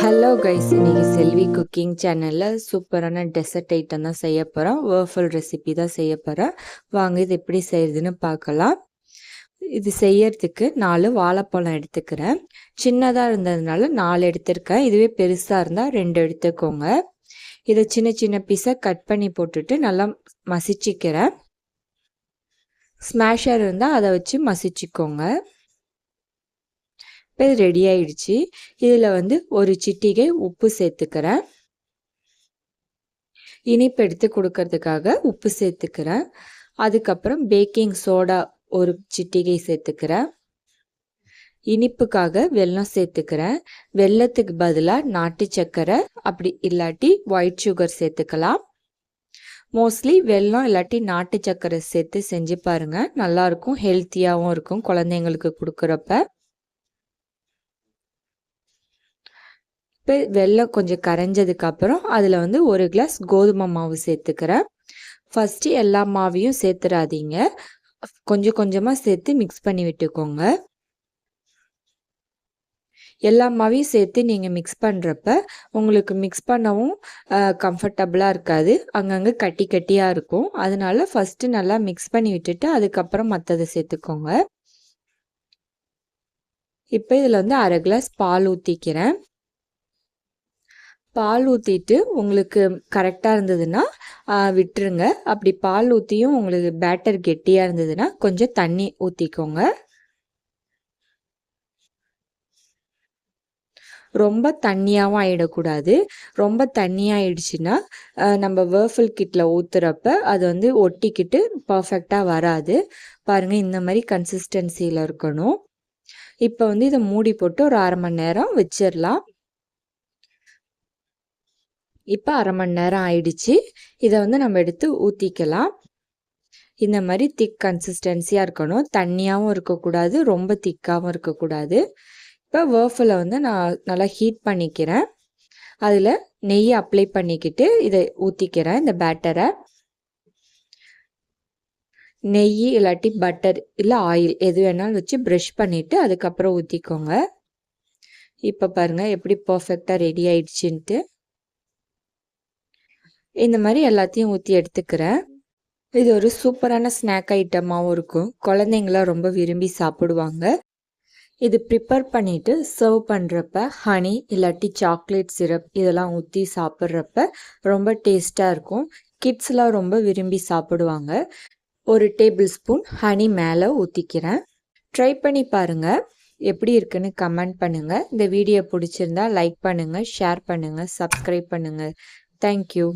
Hello guys இன்னைக்கு செல்வி cooking சேனலில் சூப்பரான டெசர்ட் ஐட்டம் தான் செய்ய போகிறோம் வேர்ஃபுல் ரெசிபி தான் செய்ய போகிறோம் வாங்க இது எப்படி செய்யறதுன்னு பார்க்கலாம். இது செய்யறதுக்கு நாலு வாழைப்பழம் எடுத்துக்கிறேன். சின்னதாக இருந்ததுனால நாலு எடுத்திருக்கேன். இதுவே பெருசாக இருந்தால் ரெண்டு எடுத்துக்கோங்க. இதை சின்ன சின்ன பீஸாக கட் பண்ணி போட்டுட்டு நல்லா மசிச்சிக்கிறேன். ஸ்மாஷர் இருந்தால் அதை வச்சு மசிச்சுக்கோங்க. இப்போ இது ரெடி ஆயிடுச்சு. இதில் வந்து ஒரு சிட்டிகை உப்பு சேர்த்துக்கிறேன். இனிப்பு எடுத்து கொடுக்கறதுக்காக உப்பு சேர்த்துக்கிறேன். அதுக்கப்புறம் பேக்கிங் சோடா ஒரு சிட்டிகை சேர்த்துக்கிறேன். இனிப்புக்காக வெல்லம் சேர்த்துக்கிறேன். வெள்ளத்துக்கு பதிலாக நாட்டு சர்க்கரை அப்படி இல்லாட்டி ஒயிட் சுகர் சேர்த்துக்கலாம். மோஸ்ட்லி வெல்லம் இல்லாட்டி நாட்டு சர்க்கரை சேர்த்து செஞ்சு பாருங்கள் நல்லாயிருக்கும் ஹெல்த்தியாகவும் இருக்கும் குழந்தைங்களுக்கு கொடுக்குறப்ப. இப்போ வெள்ளம் கொஞ்சம் கரைஞ்சதுக்கப்புறம் அதில் வந்து ஒரு கிளாஸ் கோதுமை மாவு சேர்த்துக்கிறேன். ஃபஸ்ட்டு எல்லா மாவையும் சேர்த்துடாதீங்க கொஞ்சம் கொஞ்சமாக சேர்த்து மிக்ஸ் பண்ணி விட்டுக்கோங்க. எல்லா மாவையும் சேர்த்து நீங்கள் மிக்ஸ் பண்ணுறப்ப உங்களுக்கு மிக்ஸ் பண்ணவும் கம்ஃபர்டபுளாக இருக்காது. அங்கங்கே கட்டி கட்டியாக இருக்கும். அதனால ஃபஸ்ட்டு நல்லா மிக்ஸ் பண்ணி விட்டுட்டு அதுக்கப்புறம் மற்றதை சேர்த்துக்கோங்க. இப்போ இதில் வந்து அரை கிளாஸ் பால் ஊற்றிக்கிறேன் பால் ஊற்றிட்டு உங்களுக்கு கரெக்டாக இருந்ததுன்னா விட்டுருங்க. அப்படி பால் ஊற்றியும் உங்களுக்கு பேட்டர் கெட்டியாக இருந்ததுன்னா கொஞ்சம் தண்ணி ஊற்றிக்கோங்க ரொம்ப தண்ணியாகவும் ஆகிடக்கூடாது ரொம்ப தண்ணியாகிடுச்சுன்னா நம்ம வேர்ஃபுல் கிட்டில் ஊற்றுறப்ப அது வந்து ஒட்டிக்கிட்டு பர்ஃபெக்டாக வராது. பாருங்கள் இந்த மாதிரி கன்சிஸ்டன்சியில் இருக்கணும். இப்போ வந்து இதை மூடி போட்டு ஒரு அரை மணி நேரம் வச்சிடலாம். இப்போ அரை மணி நேரம் ஆயிடுச்சு. இதை வந்து நம்ம எடுத்து ஊற்றிக்கலாம் இந்த மாதிரி திக் கன்சிஸ்டன்சியாக இருக்கணும். தண்ணியாகவும் இருக்கக்கூடாது ரொம்ப திக்காகவும் இருக்கக்கூடாது. இப்போ வேர்ஃபில் வந்து நான் நல்லா ஹீட் பண்ணிக்கிறேன். அதில் நெய் அப்ளை பண்ணிக்கிட்டு இதை ஊற்றிக்கிறேன் இந்த பேட்டரை நெய் இல்லாட்டி பட்டர் இல்லை ஆயில் எது வேணாலும் வச்சு ப்ரஷ் பண்ணிவிட்டு அதுக்கப்புறம் ஊற்றிக்கோங்க இப்போ பாருங்கள் எப்படி பர்ஃபெக்டாக ரெடி ஆயிடுச்சுன்ட்டு. இந்த மாதிரி எல்லாத்தையும் ஊற்றி எடுத்துக்கிறேன். இது ஒரு சூப்பரான ஸ்நாக் ஐட்டமாகவும் இருக்கும். குழந்தைங்களாம் ரொம்ப விரும்பி சாப்பிடுவாங்க. இது ப்ரிப்பேர் பண்ணிவிட்டு சர்வ் பண்ணுறப்ப ஹனி இல்லாட்டி சாக்லேட் சிரப் இதெல்லாம் ஊற்றி சாப்பிட்றப்ப ரொம்ப டேஸ்ட்டாக இருக்கும். கிட்ஸ்லாம் ரொம்ப விரும்பி சாப்பிடுவாங்க. ஒரு டேபிள் ஸ்பூன் ஹனி மேலே ஊற்றிக்கிறேன் ட்ரை பண்ணி பாருங்கள் எப்படி இருக்குன்னு கமெண்ட் பண்ணுங்கள் இந்த வீடியோ பிடிச்சிருந்தா லைக் பண்ணுங்கள் ஷேர் பண்ணுங்கள் சப்ஸ்கிரைப் பண்ணுங்கள் தேங்க்யூ